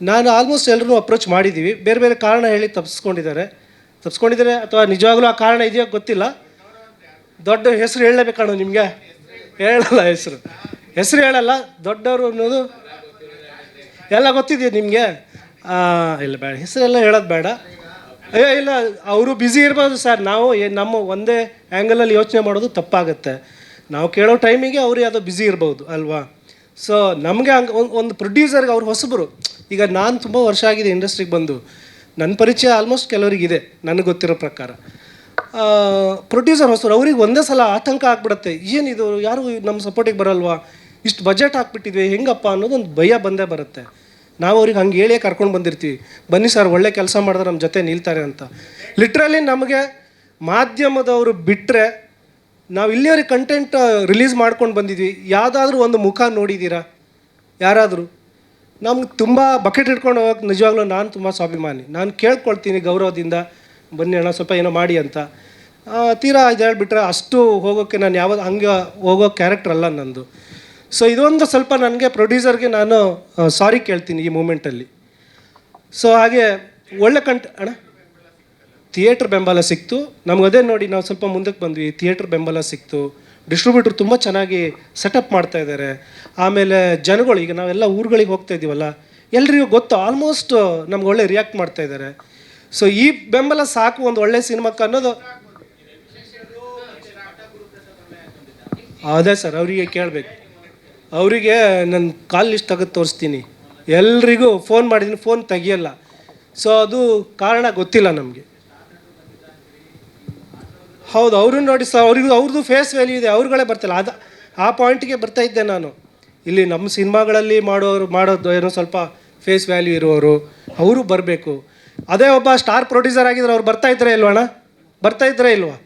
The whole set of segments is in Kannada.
ನಾನು ಆಲ್ಮೋಸ್ಟ್ ಎಲ್ಲರೂ ಅಪ್ರೋಚ್ ಮಾಡಿದ್ದೀವಿ ಬೇರೆ ಬೇರೆ ಕಾರಣ ಹೇಳಿ ತಪ್ಪಿಸ್ಕೊಂಡಿದ್ದಾರೆ ತಪ್ಪಿಸ್ಕೊಂಡಿದ್ದಾರೆ ಅಥವಾ ನಿಜವಾಗ್ಲೂ ಆ ಕಾರಣ ಇದೆಯೋ ಗೊತ್ತಿಲ್ಲ. ದೊಡ್ಡ ಹೆಸರು ಹೇಳಲೇಬೇಕಣ್ಣ ನಿಮಗೆ. ಹೇಳಲ್ಲ ಹೆಸರು. ಹೆಸರು ಹೇಳಲ್ಲ, ದೊಡ್ಡವರು ಅನ್ನೋದು ಎಲ್ಲ ಗೊತ್ತಿದೆಯಾ ನಿಮಗೆ? ಇಲ್ಲ ಬೇಡ, ಹೆಸರೆಲ್ಲ ಹೇಳೋದು ಬೇಡ. ಅಯ್ಯೋ ಇಲ್ಲ, ಅವರು ಬ್ಯುಸಿ ಇರ್ಬೋದು ಸರ್. ನಾವು ನಮ್ಮ ಒಂದೇ ಆ್ಯಂಗಲಲ್ಲಿ ಯೋಚನೆ ಮಾಡೋದು ತಪ್ಪಾಗುತ್ತೆ. ನಾವು ಕೇಳೋ ಟೈಮಿಗೆ ಅವರು ಯಾವುದೋ ಬ್ಯುಸಿ ಇರ್ಬೋದು, ಅಲ್ವಾ? ಸೊ ನಮಗೆ ಹಂಗೆ, ಒಂದು ಒಂದು ಪ್ರೊಡ್ಯೂಸರ್ಗೆ ಅವ್ರು ಹೊಸಬರು. ಈಗ ನಾನು ತುಂಬ ವರ್ಷ ಆಗಿದೆ ಇಂಡಸ್ಟ್ರಿಗೆ ಬಂದು. ನನ್ನ ಪರಿಚಯ ಆಲ್ಮೋಸ್ಟ್ ಕೆಲವರಿಗಿದೆ, ನನಗೆ ಗೊತ್ತಿರೋ ಪ್ರಕಾರ. ಪ್ರೊಡ್ಯೂಸರ್ ಹೊಸರು, ಅವ್ರಿಗೆ ಒಂದೇ ಸಲ ಆತಂಕ ಆಗ್ಬಿಡುತ್ತೆ. ಏನಿದು ಯಾರು ನಮ್ಮ ಸಪೋರ್ಟಿಗೆ ಬರಲ್ವಾ? ಇಷ್ಟು ಬಜೆಟ್ ಹಾಕ್ಬಿಟ್ಟಿದ್ವಿ, ಹೆಂಗಪ್ಪ ಅನ್ನೋದು ಒಂದು ಭಯ ಬಂದೇ ಬರುತ್ತೆ. ನಾವು ಅವ್ರಿಗೆ ಹಂಗೆ ಹೇಳೇ ಕರ್ಕೊಂಡು ಬಂದಿರ್ತೀವಿ. ಬನ್ನಿ ಸರ್, ಒಳ್ಳೆ ಕೆಲಸ ಮಾಡಿದ್ರೆ ನಮ್ಮ ಜೊತೆ ನಿಲ್ತಾರೆ ಅಂತ. ಲಿಟ್ರಲಿ ನಮಗೆ ಮಾಧ್ಯಮದವರು ಬಿಟ್ಟರೆ ನಾವು ಇಲ್ಲಿಯವ್ರಿಗೆ ಕಂಟೆಂಟ್ ರಿಲೀಸ್ ಮಾಡ್ಕೊಂಡು ಬಂದಿದ್ವಿ. ಯಾವುದಾದ್ರೂ ಒಂದು ಮುಖ ನೋಡಿದ್ದೀರಾ ಯಾರಾದರೂ? ನಮ್ಗೆ ತುಂಬ ಬಕೆಟ್ ಇಟ್ಕೊಂಡು ಹೋಗಕ್ಕೆ ನಿಜವಾಗ್ಲೂ ನಾನು ತುಂಬ ಸ್ವಾಭಿಮಾನಿ. ನಾನು ಕೇಳ್ಕೊಳ್ತೀನಿ ಗೌರವದಿಂದ, ಬನ್ನಿ ಅಣ್ಣ, ಸ್ವಲ್ಪ ಏನೋ ಮಾಡಿ ಅಂತ. ತೀರಾ ಇದು ಹೇಳ್ಬಿಟ್ರೆ ಅಷ್ಟು ಹೋಗೋಕ್ಕೆ ನಾನು ಯಾವ ಹಂಗೆ ಹೋಗೋ ಕ್ಯಾರೆಕ್ಟರ್ ಅಲ್ಲ ನಂದು. ಸೊ ಇದೊಂದು ಸ್ವಲ್ಪ ನನಗೆ ಪ್ರೊಡ್ಯೂಸರ್ಗೆ ನಾನು ಸಾರಿ ಕೇಳ್ತೀನಿ ಈ ಮೂಮೆಂಟಲ್ಲಿ ಸೊ ಹಾಗೆ ಒಳ್ಳೆ ಕಂಟ್, ಅಣ್ಣ? ಥಿಯೇಟ್ರ್ ಬೆಂಬಲ ಸಿಕ್ತು. ನಮ್ಗೆ ಅದೇ ನೋಡಿ ನಾವು ಸ್ವಲ್ಪ ಮುಂದಕ್ಕೆ ಬಂದ್ವಿ. ಥಿಯೇಟ್ರ್ ಬೆಂಬಲ ಸಿಕ್ತು. ಡಿಸ್ಟ್ರಿಬ್ಯೂಟ್ರ್ ತುಂಬ ಚೆನ್ನಾಗಿ ಸೆಟಪ್ ಮಾಡ್ತಾ ಇದ್ದಾರೆ. ಆಮೇಲೆ ಜನಗಳು, ಈಗ ನಾವೆಲ್ಲ ಊರುಗಳಿಗೆ ಹೋಗ್ತಾ ಇದ್ದೀವಲ್ಲ, ಎಲ್ರಿಗೂ ಗೊತ್ತು ಆಲ್ಮೋಸ್ಟ್ ನಮ್ಗೆ ಒಳ್ಳೆ ರಿಯಾಕ್ಟ್ ಮಾಡ್ತಾ ಇದ್ದಾರೆ. ಸೊ ಈ ಬೆಂಬಲ ಸಾಕು ಒಂದು ಒಳ್ಳೆ ಸಿನಿಮಾಕ್ಕೆ ಅನ್ನೋದು ಅದೇ ಸರ್, ಅವರಿಗೆ ಕೇಳಬೇಕು. ಅವರಿಗೆ ನನ್ನ ಕಾಲ್ ಲಿಸ್ಟ್ ತೆಗೆದು ತೋರಿಸ್ತೀನಿ. ಎಲ್ರಿಗೂ ಫೋನ್ ಮಾಡಿದ್ದೀನಿ ಫೋನ್ ತೆಗಿಯಲ್ಲ. ಸೊ ಅದು ಕಾರಣ ಗೊತ್ತಿಲ್ಲ ನಮಗೆ. ಹೌದು ಅವರು ಸರ್ ಅವ್ರಿಗೂ ಅವ್ರದ್ದು ಫೇಸ್ ವ್ಯಾಲ್ಯೂ ಇದೆ, ಅವ್ರುಗಳೇ ಬರ್ತಿಲ್ಲ. ಅದು, ಆ ಪಾಯಿಂಟಿಗೆ ಬರ್ತಾ ಇದ್ದೆ ನಾನು. ಇಲ್ಲಿ ನಮ್ಮ ಸಿನಿಮಾಗಳಲ್ಲಿ ಮಾಡೋರು, ಮಾಡೋದು ಏನೋ ಸ್ವಲ್ಪ ಫೇಸ್ ವ್ಯಾಲ್ಯೂ ಇರೋರು ಅವರು ಬರಬೇಕು. ಅದೇ ಒಬ್ಬ ಸ್ಟಾರ್ ಪ್ರೊಡ್ಯೂಸರ್ ಆಗಿದ್ರೆ ಅವ್ರು ಬರ್ತಾ ಇದ್ರೆ ಇಲ್ವಣ್ಣ ಬರ್ತಾ ಇದ್ರೆ ಇಲ್ವಾ?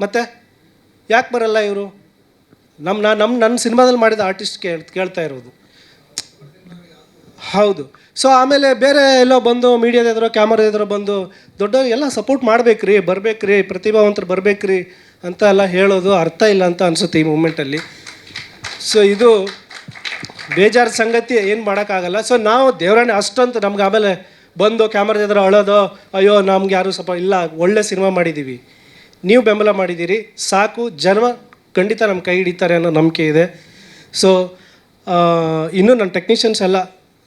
ಮತ್ತೆ? ಯಾಕೆ ಬರಲ್ಲ ಇವರು? ನಮ್ಮ ನಮ್ಮ ನನ್ನ ಸಿನಿಮಾದಲ್ಲಿ ಮಾಡಿದ ಆರ್ಟಿಸ್ಟ್ ಕೇಳ್, ಕೇಳ್ತಾ ಇರೋದು. ಹೌದು. ಸೊ ಆಮೇಲೆ ಬೇರೆ ಎಲ್ಲೋ ಬಂದು ಮೀಡಿಯಾದ ಎದುರು ಕ್ಯಾಮರಾ ಎದುರು ಬಂದು, ದೊಡ್ಡವ್ರು ಎಲ್ಲ ಸಪೋರ್ಟ್ ಮಾಡ್ಬೇಕ್ರಿ, ಬರ್ಬೇಕ್ರಿ, ಪ್ರತಿಭಾವಂತರು ಬರ್ಬೇಕ್ರಿ ಅಂತ ಎಲ್ಲ ಹೇಳೋದು ಅರ್ಥ ಇಲ್ಲ ಅಂತ ಅನಿಸುತ್ತೆ ಈ ಮೂಮೆಂಟಲ್ಲಿ ಸೊ ಇದು ಬೇಜಾರು ಸಂಗತಿ, ಏನು ಮಾಡೋಕ್ಕಾಗಲ್ಲ. ಸೊ ನಾವು ದೇವರಾಣಿ ಅಷ್ಟಂತ ನಮ್ಗೆ ಆಮೇಲೆ ಬಂದು ಕ್ಯಾಮ್ರಾ ಎದುರು ಅಳೋದು, ಅಯ್ಯೋ, ನಮ್ಗೆ ಯಾರು ಸ್ವಲ್ಪ ಇಲ್ಲ, ಒಳ್ಳೆ ಸಿನಿಮಾ ಮಾಡಿದ್ದೀವಿ ನೀವು ಬೆಂಬಲ ಮಾಡಿದ್ದೀರಿ ಸಾಕು ಜನ ಖಂಡಿತ ನಮ್ಮ ಕೈ ಹಿಡಿತಾರೆ ಅನ್ನೋ ನಂಬಿಕೆ ಇದೆ. ಸೊ ಇನ್ನೂ ನನ್ನ ಟೆಕ್ನಿಷಿಯನ್ಸ್ ಎಲ್ಲ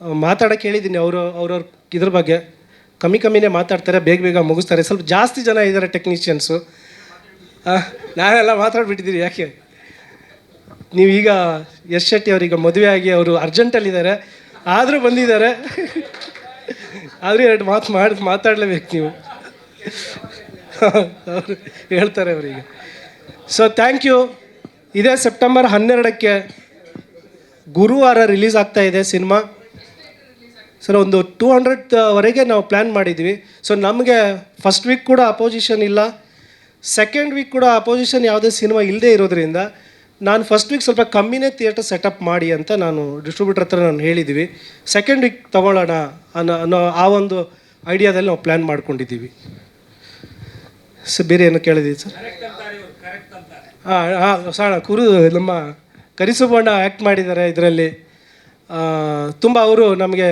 ಮಾತಾಡೋಕ್ಕೆ ಹೇಳಿದ್ದೀನಿ. ಅವರು, ಅವ್ರವ್ರ ಇದ್ರ ಬಗ್ಗೆ. ಕಮ್ಮಿ ಕಮ್ಮಿನೇ ಮಾತಾಡ್ತಾರೆ, ಬೇಗ ಬೇಗ ಮುಗಿಸ್ತಾರೆ. ಸ್ವಲ್ಪ ಜಾಸ್ತಿ ಜನ ಇದ್ದಾರೆ ಟೆಕ್ನಿಷಿಯನ್ಸು. ನಾನೆಲ್ಲ ಮಾತಾಡ್ಬಿಟ್ಟಿದ್ದೀರಿ ಯಾಕೆ? ನೀವೀಗ ಯಶ್ ಶೆಟ್ಟಿ ಅವರೀಗ ಮದುವೆ ಆಗಿ ಅವರು ಅರ್ಜೆಂಟಲ್ಲಿದ್ದಾರೆ. ಆದರೂ ಬಂದಿದ್ದಾರೆ. ಆದರೂ ಎರಡು ಮಾತು ಮಾಡಿ, ಮಾತಾಡಲೇಬೇಕು ನೀವು. ಅವರು ಹೇಳ್ತಾರೆ ಅವರಿಗೆ. ಸೊ ಥ್ಯಾಂಕ್ ಯು ಇದೇ ಸೆಪ್ಟೆಂಬರ್ ಹನ್ನೆರಡಕ್ಕೆ ಗುರುವಾರ ರಿಲೀಸ್ ಆಗ್ತಾ ಇದೆ ಸಿನಿಮಾ. ಸರ್ ಒಂದು ಟೂ ಹಂಡ್ರೆಡ್ವರೆಗೆ ನಾವು ಪ್ಲ್ಯಾನ್ ಮಾಡಿದ್ವಿ. ಸೊ ನಮಗೆ ಫಸ್ಟ್ ವೀಕ್ ಕೂಡ ಅಪೋಸಿಷನ್ ಇಲ್ಲ. ಸೆಕೆಂಡ್ ವೀಕ್ ಕೂಡ ಅಪೋಸಿಷನ್ ಯಾವುದೇ ಸಿನಿಮಾ ಇಲ್ಲದೆ ಇರೋದ್ರಿಂದ ನಾನು ಫಸ್ಟ್ ವೀಕ್ ಸ್ವಲ್ಪ ಕಮ್ಮಿನೇ ಥಿಯೇಟರ್ ಸೆಟಪ್ ಮಾಡಿ ಅಂತ ನಾನು ಡಿಸ್ಟ್ರಿಬ್ಯೂಟರ್ ಹತ್ರ ನಾನು ಹೇಳಿದ್ದೀವಿ ಸೆಕೆಂಡ್ ವೀಕ್ ತೊಗೊಳ್ಳೋಣ ಅನ್ನೋ ಅನ್ನೋ ಆ ಒಂದು ಐಡಿಯಾದಲ್ಲಿ ನಾವು ಪ್ಲ್ಯಾನ್ ಮಾಡ್ಕೊಂಡಿದ್ದೀವಿ. ಸೊ ಬೇರೆ ಏನು ಕೇಳಿದ್ದೀವಿ ಸರ್? ಹಾಂ ಹಾಂ ಸಾಣ ಕುರು ನಮ್ಮ ಕರಿಸುಬಣ್ಣ ಆ್ಯಕ್ಟ್ ಮಾಡಿದ್ದಾರೆ ಇದರಲ್ಲಿ. ತುಂಬ ಅವರು ನಮಗೆ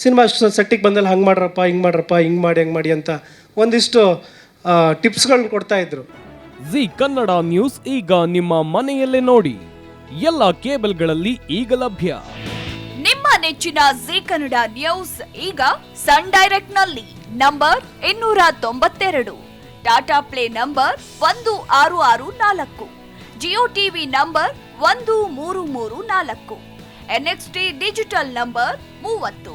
ಸಿನಿಮಾ ಸೆಟ್ಟಿಗೆ ಬಂದಲ್ಲಿ ಹಂಗೆ ಮಾಡ್ರಪ್ಪ ಹಿಂಗೆ ಮಾಡ್ರಪ್ಪ ಹಿಂಗೆ ಮಾಡಿ ಹಂಗೆ ಮಾಡಿ ಅಂತ ಒಂದಿಷ್ಟು ಟಿಪ್ಸ್ಗಳನ್ನ ಕೊಡ್ತಾಯಿದ್ರು ಜಿ ಕನ್ನಡ ನ್ಯೂಸ್ ಈಗ ನಿಮ್ಮ ಮನೆಯಲ್ಲೇ ನೋಡಿ. ಎಲ್ಲ ಕೇಬಲ್ಗಳಲ್ಲಿ ಈಗ ಲಭ್ಯ. ನಿಮ್ಮ ನೆಚ್ಚಿನ ಜಿ ಕನ್ನಡ ನ್ಯೂಸ್ ಈಗ ಸನ್ ಡೈರೆಕ್ಟ್ನಲ್ಲಿ ನಂಬರ್ ಇನ್ನೂರ ತೊಂಬತ್ತೆರಡು. ಟಾಟಾ ಪ್ಲೇ ನಂಬರ್ ಒಂದು ಆರು ಆರು ನಾಲ್ಕು. ಜಿಯೋ ಟಿವಿ ನಂಬರ್ ಒಂದು ಮೂರು ಮೂರು ನಾಲ್ಕು. ಎನ್ಎಕ್ಸ್ಟಿ ಡಿಜಿಟಲ್ ನಂಬರ್ ಮೂವತ್ತು.